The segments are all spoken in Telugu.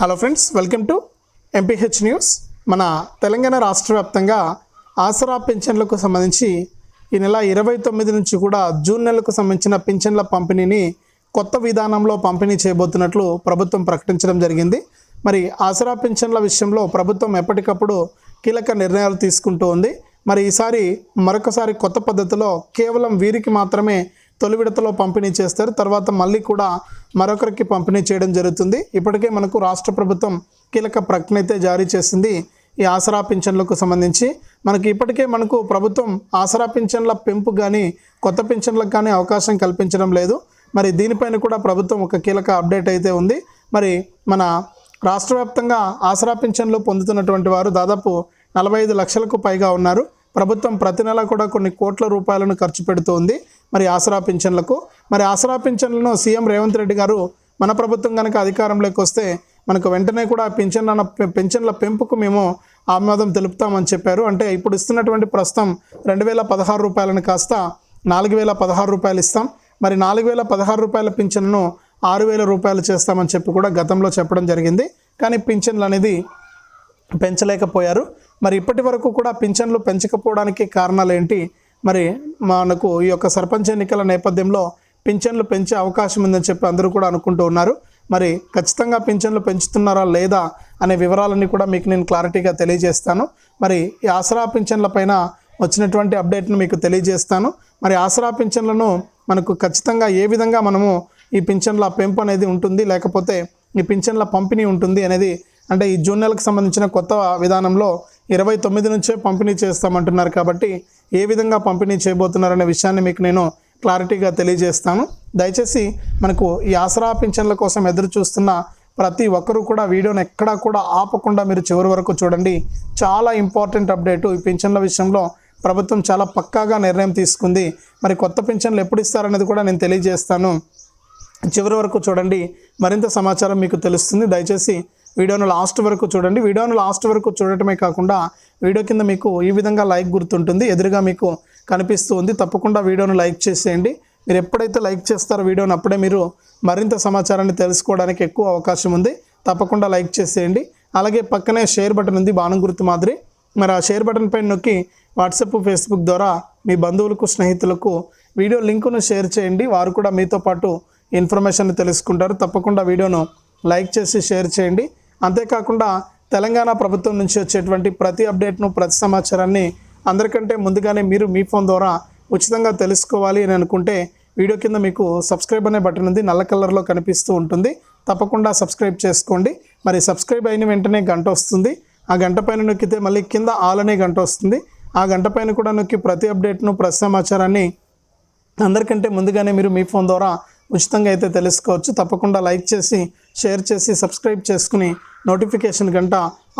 Hello friends welcome to MPH news మన తెలంగాణ రాష్ట్ర వ్యాప్తంగా ఆసరా పింఛన్లకు సంబంధించి ఈ నెల ఇరవై తొమ్మిది నుంచి కూడా జూన్ నెలకు సంబంధించిన పింఛన్ల పంపిణీని కొత్త విధానంలో పంపిణీ చేయబోతున్నట్లు ప్రభుత్వం ప్రకటించడం జరిగింది. మరి ఆసరా పింఛన్ల విషయంలో ప్రభుత్వం ఎప్పటికప్పుడు కీలక నిర్ణయాలు తీసుకుంటూ ఉంది. మరి ఈసారి మరొకసారి కొత్త పద్ధతిలో కేవలం వీరికి మాత్రమే తొలి విడతలో పంపిణీ చేస్తారు. తర్వాత మళ్ళీ కూడా మరొకరికి పంపిణీ చేయడం జరుగుతుంది. ఇప్పటికే మనకు రాష్ట్ర ప్రభుత్వం కీలక ప్రకటన అయితే జారీ చేసింది. ఈ ఆసరా పింఛన్లకు సంబంధించి మనకి ఇప్పటికే మనకు ప్రభుత్వం ఆసరా పింఛన్ల పెంపు కానీ కొత్త పింఛన్లకు కానీ అవకాశం కల్పించడం లేదు. మరి దీనిపైన కూడా ప్రభుత్వం ఒక కీలక అప్డేట్ అయితే ఉంది. మరి మన రాష్ట్ర వ్యాప్తంగా ఆసరా పింఛన్లు పొందుతున్నటువంటి వారు దాదాపు నలభై ఐదు లక్షలకు పైగా ఉన్నారు. ప్రభుత్వం ప్రతి నెల కూడా కొన్ని కోట్ల రూపాయలను ఖర్చు పెడుతోంది మరి ఆసరా పింఛన్లకు. మరి ఆసరా పింఛన్లను సీఎం రేవంత్ రెడ్డి గారు మన ప్రభుత్వం కనుక అధికారంలోకి వస్తే మనకు వెంటనే కూడా పింఛన్ల పెంపుకు మేము ఆమోదం తెలుపుతామని చెప్పారు. అంటే ఇప్పుడు ఇస్తున్నటువంటి ప్రస్తుతం రెండు వేల పదహారు రూపాయలను కాస్త నాలుగు వేల పదహారు రూపాయలు ఇస్తాం. మరి నాలుగు వేల పదహారు రూపాయల పింఛన్ను ఆరు వేల రూపాయలు చేస్తామని చెప్పి కూడా గతంలో చెప్పడం జరిగింది. కానీ పింఛన్లు అనేది పెంచలేకపోయారు. మరి ఇప్పటి వరకు కూడా పింఛన్లు పెంచకపోవడానికి కారణాలు ఏంటి? మరి మనకు ఈ యొక్క సర్పంచ్ ఎన్నికల నేపథ్యంలో పింఛన్లు పెంచే అవకాశం ఉందని చెప్పి అందరూ కూడా అనుకుంటూ ఉన్నారు. మరి ఖచ్చితంగా పింఛన్లు పెంచుతున్నారా లేదా అనే వివరాలన్నీ కూడా మీకు నేను క్లారిటీగా తెలియజేస్తాను. మరి ఈ ఆసరా పింఛన్ల పైన వచ్చినటువంటి అప్డేట్ను మీకు తెలియజేస్తాను. మరి ఆసరా పింఛన్లను మనకు ఖచ్చితంగా ఏ విధంగా మనము ఈ పింఛన్ల పెంపు అనేది ఉంటుంది లేకపోతే ఈ పింఛన్ల పంపిణీ ఉంటుంది అనేది అంటే ఈ జూన్ నెలకు సంబంధించిన కొత్త విధానంలో ఇరవై తొమ్మిది నుంచే పంపిణీ చేస్తామంటున్నారు కాబట్టి ఏ విధంగా పంపిణీ చేయబోతున్నారనే విషయాన్ని మీకు నేను క్లారిటీగా తెలియజేస్తాను. దయచేసి మనకు ఈ ఆసరా పింఛన్ల కోసం ఎదురు చూస్తున్న ప్రతి ఒక్కరూ కూడా వీడియోని ఎక్కడా కూడా ఆపకుండా మీరు చివరి వరకు చూడండి. చాలా ఇంపార్టెంట్ అప్డేటు. ఈ పింఛన్ల విషయంలో ప్రభుత్వం చాలా పక్కాగా నిర్ణయం తీసుకుంది. మరి కొత్త పింఛన్లు ఎప్పుడు ఇస్తారనేది కూడా నేను తెలియజేస్తాను. చివరి వరకు చూడండి. మరింత సమాచారం మీకు తెలుస్తుంది. దయచేసి వీడియోను లాస్ట్ వరకు చూడండి. వీడియోను లాస్ట్ వరకు చూడటమే కాకుండా వీడియో కింద మీకు ఈ విధంగా లైక్ గుర్తుంటుంది. ఎదురుగా మీకు కనిపిస్తూ ఉంది. తప్పకుండా వీడియోను లైక్ చేసేయండి. మీరు ఎప్పుడైతే లైక్ చేస్తారో వీడియోని అప్పుడే మీరు మరింత సమాచారాన్ని తెలుసుకోవడానికి ఎక్కువ అవకాశం ఉంది. తప్పకుండా లైక్ చేసేయండి. అలాగే పక్కనే షేర్ బటన్ ఉంది. బాణం గుర్తు మాదిరి. మరి ఆ షేర్ బటన్ పైన నొక్కి వాట్సాప్ ఫేస్బుక్ ద్వారా మీ బంధువులకు స్నేహితులకు వీడియో లింకును షేర్ చేయండి. వారు కూడా మీతో పాటు ఇన్ఫర్మేషన్ తెలుసుకుంటారు. తప్పకుండా వీడియోను లైక్ చేసి షేర్ చేయండి. అంతేకాకుండా తెలంగాణ ప్రభుత్వం నుంచి వచ్చేటువంటి ప్రతి అప్డేట్ను ప్రతి సమాచారాన్ని అందరికంటే ముందుగానే మీరు మీ ఫోన్ ద్వారా ఉచితంగా తెలుసుకోవాలి అని అనుకుంటే వీడియో కింద మీకు సబ్స్క్రైబ్ అనే బటన్ ఉంది నల్ల కలర్లో కనిపిస్తూ ఉంటుంది. తప్పకుండా సబ్స్క్రైబ్ చేసుకోండి. మరి సబ్స్క్రైబ్ అయిన వెంటనే గంట వస్తుంది. ఆ గంట పైన నొక్కితే మళ్ళీ కింద ఆల్ అనే గంట వస్తుంది. ఆ గంట పైన కూడా నొక్కి ప్రతి అప్డేట్ను ప్రతి సమాచారాన్ని అందరికంటే ముందుగానే మీరు మీ ఫోన్ ద్వారా ఉచితంగా అయితే తెలుసుకోవచ్చు. తప్పకుండా లైక్ చేసి షేర్ చేసి సబ్స్క్రైబ్ చేసుకుని నోటిఫికేషన్ గంట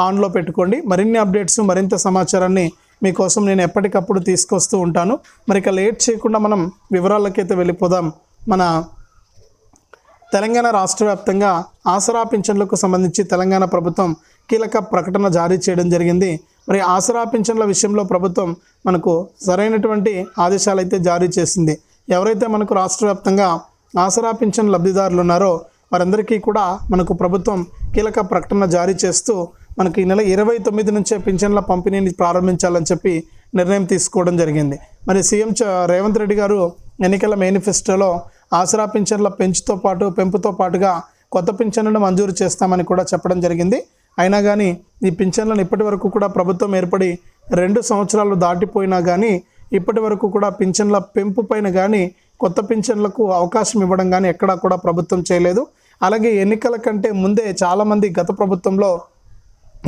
ఆన్లో పెట్టుకోండి. మరిన్ని అప్డేట్స్ మరింత సమాచారాన్ని మీకోసం నేను ఎప్పటికప్పుడు తీసుకొస్తూ ఉంటాను. మరి ఇక లేట్ చేయకుండా మనం వివరాలకైతే వెళ్ళిపోదాం. మన తెలంగాణ రాష్ట్ర వ్యాప్తంగా ఆసరా పింఛన్లకు సంబంధించి తెలంగాణ ప్రభుత్వం కీలక ప్రకటన జారీ చేయడం జరిగింది. మరి ఆసరా పింఛన్ల విషయంలో ప్రభుత్వం మనకు సరైనటువంటి ఆదేశాలు అయితే జారీ చేసింది. ఎవరైతే మనకు రాష్ట్ర వ్యాప్తంగా ఆసరా పింఛన్ లబ్ధిదారులు ఉన్నారో వారందరికీ కూడా మనకు ప్రభుత్వం కీలక ప్రకటన జారీ చేస్తూ మనకి ఈ నెల ఇరవై తొమ్మిది నుంచే పింఛన్ల పంపిణీని ప్రారంభించాలని చెప్పి నిర్ణయం తీసుకోవడం జరిగింది. మరి సీఎం చ- రేవంత్ రెడ్డి గారు ఎన్నికల మేనిఫెస్టోలో ఆసరా పింఛన్ల పెంచుతో పాటు పెంపుతో పాటుగా కొత్త పింఛన్లను మంజూరు చేస్తామని కూడా చెప్పడం జరిగింది. అయినా కానీ ఈ పింఛన్లను ఇప్పటి వరకు కూడా ప్రభుత్వం ఏర్పడి రెండు సంవత్సరాలు దాటిపోయినా కానీ ఇప్పటి వరకు కూడా పింఛన్ల పెంపు పైన కానీ కొత్త పింఛన్లకు అవకాశం ఇవ్వడం కానీ ఎక్కడా కూడా ప్రభుత్వం చేయలేదు. అలాగే ఎన్నికల కంటే ముందే చాలామంది గత ప్రభుత్వంలో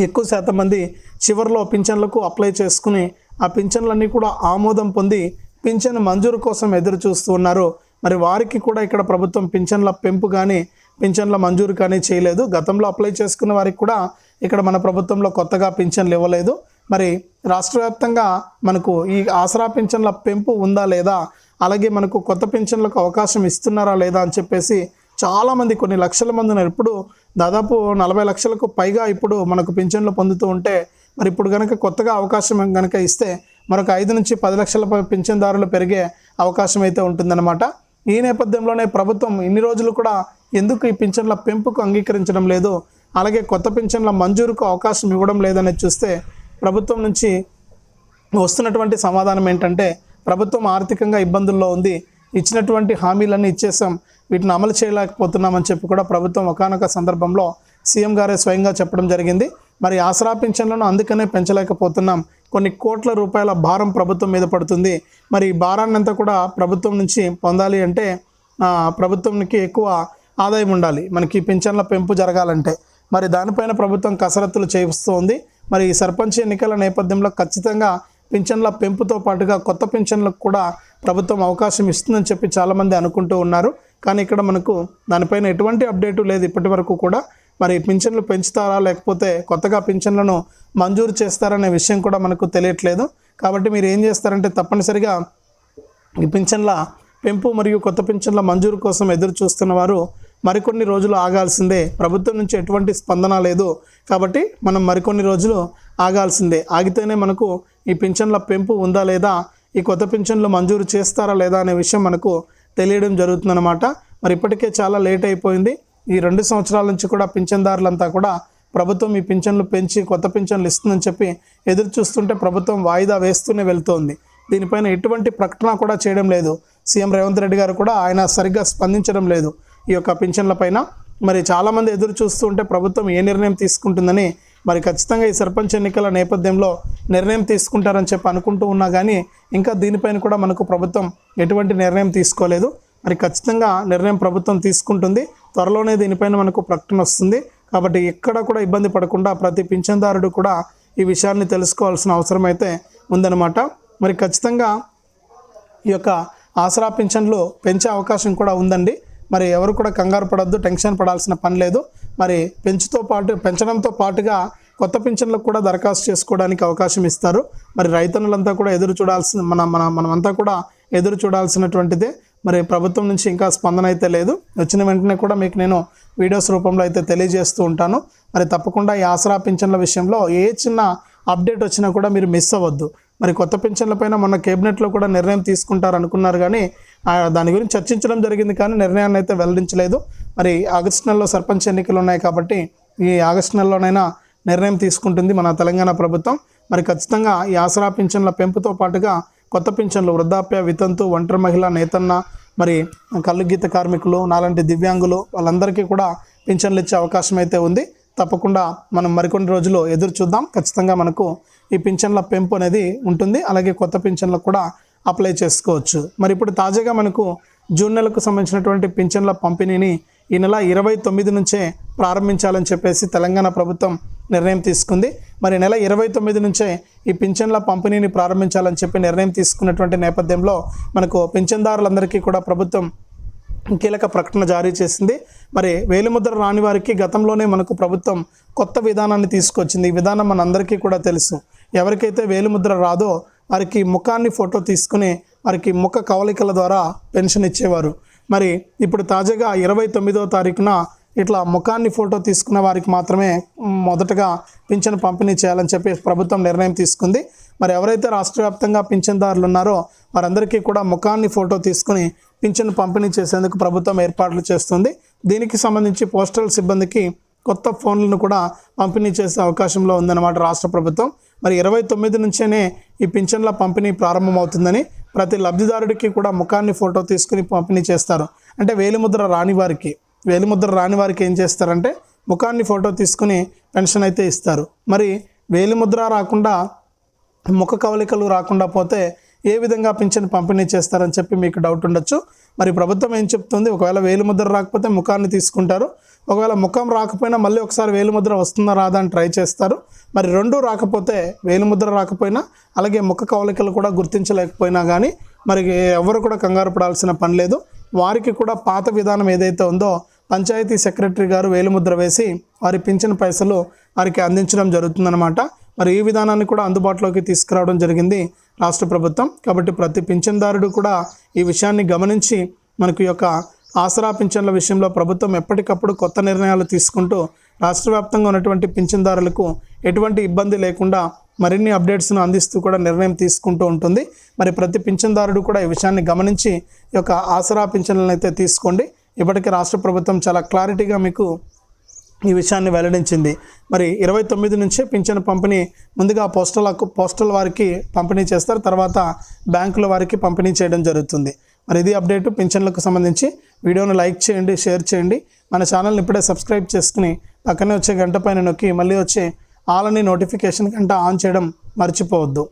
ఎక్కువ శాతం మంది చివరిలో పింఛన్లకు అప్లై చేసుకుని ఆ పింఛన్లన్నీ కూడా ఆమోదం పొంది పింఛన్ మంజూరు కోసం ఎదురు చూస్తూ ఉన్నారు. మరి వారికి కూడా ఇక్కడ ప్రభుత్వం పింఛన్ల పెంపు కానీ పింఛన్ల మంజూరు కానీ చేయలేదు. గతంలో అప్లై చేసుకున్న వారికి కూడా ఇక్కడ మన ప్రభుత్వంలో కొత్తగా పింఛన్లు ఇవ్వలేదు. మరి రాష్ట్ర వ్యాప్తంగా మనకు ఈ ఆసరా పింఛన్ల పెంపు ఉందా లేదా? అలాగే మనకు కొత్త పింఛన్లకు అవకాశం ఇస్తున్నారా లేదా అని చెప్పేసి చాలామంది కొన్ని లక్షల మంది ఉన్నారు ఇప్పుడు దాదాపు నలభై లక్షలకు పైగా ఇప్పుడు మనకు పింఛన్లు పొందుతూ ఉంటే మరి ఇప్పుడు కనుక కొత్తగా అవకాశం కనుక ఇస్తే మరొక ఐదు నుంచి పది లక్షల పింఛన్దారులు పెరిగే అవకాశం అయితే ఉంటుందన్నమాట. ఈ నేపథ్యంలోనే ప్రభుత్వం ఇన్ని రోజులు కూడా ఎందుకు ఈ పింఛన్ల పెంపుకు అంగీకరించడం లేదు? అలాగే కొత్త పింఛన్ల మంజూరుకు అవకాశం ఇవ్వడం లేదని చూస్తే ప్రభుత్వం నుంచి వస్తున్నటువంటి సమాధానం ఏంటంటే ప్రభుత్వం ఆర్థికంగా ఇబ్బందుల్లో ఉంది. ఇచ్చినటువంటి హామీలన్నీ ఇచ్చేసాం వీటిని అమలు చేయలేకపోతున్నామని చెప్పి కూడా ప్రభుత్వం ఒకనొక సందర్భంలో సీఎం గారే స్వయంగా చెప్పడం జరిగింది. మరి ఆసరా పింఛన్లను అందుకనే పెంచలేకపోతున్నాం. కొన్ని కోట్ల రూపాయల భారం ప్రభుత్వం మీద పడుతుంది. మరి ఈ భారాన్ని అంతా కూడా ప్రభుత్వం నుంచి పొందాలి అంటే ప్రభుత్వంకి ఎక్కువ ఆదాయం ఉండాలి. మనకి పింఛన్ల పెంపు జరగాలంటే. మరి దానిపైన ప్రభుత్వం కసరత్తులు చేస్తోంది మరి ఈ సర్పంచ్ ఎన్నికల నేపథ్యంలో ఖచ్చితంగా పింఛన్ల పెంపుతో పాటుగా కొత్త పింఛన్లకు కూడా ప్రభుత్వం అవకాశం ఇస్తుందని చెప్పి చాలామంది అనుకుంటూ ఉన్నారు. కానీ ఇక్కడ మనకు దానిపైన ఎటువంటి అప్డేటు లేదు. ఇప్పటి వరకు కూడా మరి పింఛన్లు పెంచుతారా లేకపోతే కొత్తగా పింఛన్లను మంజూరు చేస్తారనే విషయం కూడా మనకు తెలియట్లేదు. కాబట్టి మీరు ఏం చేస్తారంటే తప్పనిసరిగా ఈ పింఛన్ల పెంపు మరియు కొత్త పింఛన్ల మంజూరు కోసం ఎదురు చూస్తున్న వారు మరికొన్ని రోజులు ఆగాల్సిందే. ప్రభుత్వం నుంచి ఎటువంటి స్పందన లేదు. కాబట్టి మనం మరికొన్ని రోజులు ఆగాల్సిందే. ఆగితేనే మనకు ఈ పింఛన్ల పెంపు ఉందా లేదా ఈ కొత్త పింఛన్లు మంజూరు చేస్తారా లేదా అనే విషయం మనకు తెలియడం జరుగుతుందన్నమాట. మరి ఇప్పటికే చాలా లేట్ అయిపోయింది. ఈ రెండు సంవత్సరాల నుంచి కూడా పింఛన్దారులంతా కూడా ప్రభుత్వం ఈ పింఛన్లు పెంచి కొత్త పింఛన్లు ఇస్తుందని చెప్పి ఎదురు చూస్తుంటే ప్రభుత్వం వాయిదా వేస్తూనే వెళ్తోంది. దీనిపైన ఎటువంటి ప్రకటన కూడా చేయడం లేదు. సీఎం రేవంత్ రెడ్డి గారు కూడా ఆయన సరిగ్గా స్పందించడం లేదు ఈ యొక్క పింఛన్ల పైన. మరి చాలామంది ఎదురు చూస్తూ ఉంటే ప్రభుత్వం ఏ నిర్ణయం తీసుకుంటుందని మరి ఖచ్చితంగా ఈ సర్పంచ్ ఎన్నికల నేపథ్యంలో నిర్ణయం తీసుకుంటారని చెప్పి అనుకుంటూ ఉన్నా కానీ ఇంకా దీనిపైన కూడా మనకు ప్రభుత్వం ఎటువంటి నిర్ణయం తీసుకోలేదు. మరి ఖచ్చితంగా నిర్ణయం ప్రభుత్వం తీసుకుంటుంది. త్వరలోనే దీనిపైన మనకు ప్రకటన వస్తుంది. కాబట్టి ఎక్కడ కూడా ఇబ్బంది పడకుండా ప్రతి పింఛన్దారుడు కూడా ఈ విషయాన్ని తెలుసుకోవాల్సిన అవసరం అయితే ఉందన్నమాట. మరి ఖచ్చితంగా ఈ యొక్క ఆసరా పింఛన్లు పెంచే అవకాశం కూడా ఉందండి. మరి ఎవరు కూడా కంగారు పడద్దు టెన్షన్ పడాల్సిన పని లేదు. మరి పెంచుతో పాటు పెంచడంతో పాటుగా కొత్త పింఛన్లకు కూడా దరఖాస్తు చేసుకోవడానికి అవకాశం ఇస్తారు. మరి రైతన్నులంతా కూడా ఎదురు చూడాల్సిన మన మన మనమంతా కూడా ఎదురు చూడాల్సినటువంటిదే. మరి ప్రభుత్వం నుంచి ఇంకా స్పందన అయితే లేదు. వచ్చిన వెంటనే కూడా మీకు నేను వీడియోస్ రూపంలో అయితే తెలియజేస్తూ ఉంటాను. మరి తప్పకుండా ఈ ఆసరా పింఛన్ల విషయంలో ఏ చిన్న అప్డేట్ వచ్చినా కూడా మీరు మిస్ అవ్వద్దు. మరి కొత్త పెన్షన్లపైన మొన్న కేబినెట్లో కూడా నిర్ణయం తీసుకుంటారు అనుకున్నారు కానీ దాని గురించి చర్చించడం జరిగింది కానీ నిర్ణయాన్ని అయితే వెల్లడించలేదు. మరి ఆగస్టు నెలలో సర్పంచ్ ఎన్నికలు ఉన్నాయి కాబట్టి ఈ ఆగస్టు నెలలోనైనా నిర్ణయం తీసుకుంటుంది మన తెలంగాణ ప్రభుత్వం. మరి ఖచ్చితంగా ఈ ఆసరా పింఛన్ల పెంపుతో పాటుగా కొత్త పింఛన్లు వృద్ధాప్య వితంతు ఒంటరి మహిళ నేతన్న మరి కళ్ళుగీత కార్మికులు నాలాంటి దివ్యాంగులు వాళ్ళందరికీ కూడా పింఛన్లు ఇచ్చే అవకాశం అయితే ఉంది. తప్పకుండా మనం మరికొన్ని రోజులు ఎదురు చూద్దాం. ఖచ్చితంగా మనకు ఈ పింఛన్ల పెంపు అనేది ఉంటుంది. అలాగే కొత్త పింఛన్లకు కూడా అప్లై చేసుకోవచ్చు. మరి ఇప్పుడు తాజాగా మనకు జూన్ నెలకు సంబంధించినటువంటి పింఛన్ల పంపిణీని ఈ నెల ఇరవై తొమ్మిది నుంచే ప్రారంభించాలని చెప్పేసి తెలంగాణ ప్రభుత్వం నిర్ణయం తీసుకుంది. మరి నెల ఇరవై తొమ్మిది నుంచే ఈ పింఛన్ల పంపిణీని ప్రారంభించాలని చెప్పి నిర్ణయం తీసుకున్నటువంటి నేపథ్యంలో మనకు పింఛన్దారులందరికీ కూడా ప్రభుత్వం కీలక ప్రకటన జారీ చేసింది. మరి వేలిముద్ర రాని వారికి గతంలోనే మనకు ప్రభుత్వం కొత్త విధానాన్ని తీసుకొచ్చింది. ఈ విధానం మనందరికీ కూడా తెలుసు. ఎవరికైతే వేలిముద్ర రాదో వారికి ముఖాన్ని ఫోటో తీసుకుని వారికి ముఖ కవలికల ద్వారా పెన్షన్ ఇచ్చేవారు. మరి ఇప్పుడు తాజాగా ఇరవై తొమ్మిదో తారీఖున ఇట్లా ముఖాన్ని ఫోటో తీసుకున్న వారికి మాత్రమే మొదటగా పింఛను పంపిణీ చేయాలని చెప్పి ప్రభుత్వం నిర్ణయం తీసుకుంది. మరి ఎవరైతే రాష్ట్ర వ్యాప్తంగా పింఛన్దారులు ఉన్నారో వారందరికీ కూడా ముఖాన్ని ఫోటో తీసుకుని పింఛను పంపిణీ చేసేందుకు ప్రభుత్వం ఏర్పాట్లు చేస్తుంది. దీనికి సంబంధించి పోస్టల్ సిబ్బందికి కొత్త ఫోన్లను కూడా పంపిణీ చేసే అవకాశంలో ఉందన్నమాట రాష్ట్ర ప్రభుత్వం. మరి ఇరవై తొమ్మిది నుంచేనే ఈ పింఛన్ల పంపిణీ ప్రారంభమవుతుందని ప్రతి లబ్ధిదారుడికి కూడా ముఖాన్ని ఫోటో తీసుకుని పంపిణీ చేస్తారు. అంటే వేలిముద్ర రాని వారికి. వేలిముద్ర రాని వారికి ఏం చేస్తారంటే ముఖాన్ని ఫోటో తీసుకుని పెన్షన్ అయితే ఇస్తారు. మరి వేలిముద్ర రాకుండా ముఖ కవలికలు రాకుండా పోతే ఏ విధంగా పింఛన్ పంపిణీ చేస్తారని చెప్పి మీకు డౌట్ ఉండొచ్చు. మరి ప్రభుత్వం ఏం చెప్తుంది? ఒకవేళ వేలిముద్ర రాకపోతే ముఖాన్ని తీసుకుంటారు. ఒకవేళ ముఖం రాకపోయినా మళ్ళీ ఒకసారి వేలిముద్ర వస్తుందా రాదా అని ట్రై చేస్తారు. మరి రెండు రాకపోతే వేలిముద్ర రాకపోయినా అలాగే ముఖ కవలికలు కూడా గుర్తించలేకపోయినా కానీ మరి ఎవరు కూడా కంగారు పడాల్సిన పని లేదు. వారికి కూడా పాత విధానం ఏదైతే ఉందో పంచాయతీ సెక్రటరీ గారు వేలిముద్ర వేసి వారి పింఛన్ పైసలు వారికి అందించడం జరుగుతుందన్నమాట. మరి ఈ విధానాన్ని కూడా అందుబాటులోకి తీసుకురావడం జరిగింది రాష్ట్ర ప్రభుత్వం. కాబట్టి ప్రతి పింఛన్దారుడు కూడా ఈ విషయాన్ని గమనించి మనకు యొక్క ఆసరా పింఛన్ల విషయంలో ప్రభుత్వం ఎప్పటికప్పుడు కొత్త నిర్ణయాలు తీసుకుంటూ రాష్ట్ర వ్యాప్తంగా ఉన్నటువంటి పింఛన్దారులకు ఎటువంటి ఇబ్బంది లేకుండా మరిన్ని అప్డేట్స్ను అందిస్తూ కూడా నిర్ణయం తీసుకుంటూ ఉంటుంది. మరి ప్రతి పింఛన్దారుడు కూడా ఈ విషయాన్ని గమనించి ఈ యొక్క ఆసరా పింఛన్లను అయితే తీసుకోండి. ఇప్పటికే రాష్ట్ర ప్రభుత్వం చాలా క్లారిటీగా మీకు ఈ విషయాన్ని వెల్లడించింది. మరి ఇరవై తొమ్మిది నుంచే పింఛన్ పంపిణీ ముందుగా పోస్టల్ పోస్టల్ వారికి పంపిణీ చేస్తారు. తర్వాత బ్యాంకుల వారికి పంపిణీ చేయడం జరుగుతుంది. మరి ఇది అప్డేట్ పింఛన్లకు సంబంధించి. వీడియోను లైక్ చేయండి షేర్ చేయండి. మన ఛానల్ని ఇప్పుడే సబ్స్క్రైబ్ చేసుకుని పక్కనే వచ్చే గంట పైన నొక్కి మళ్ళీ వచ్చే ఆల్ అని నోటిఫికేషన్ గంట ఆన్ చేయడం మర్చిపోవద్దు.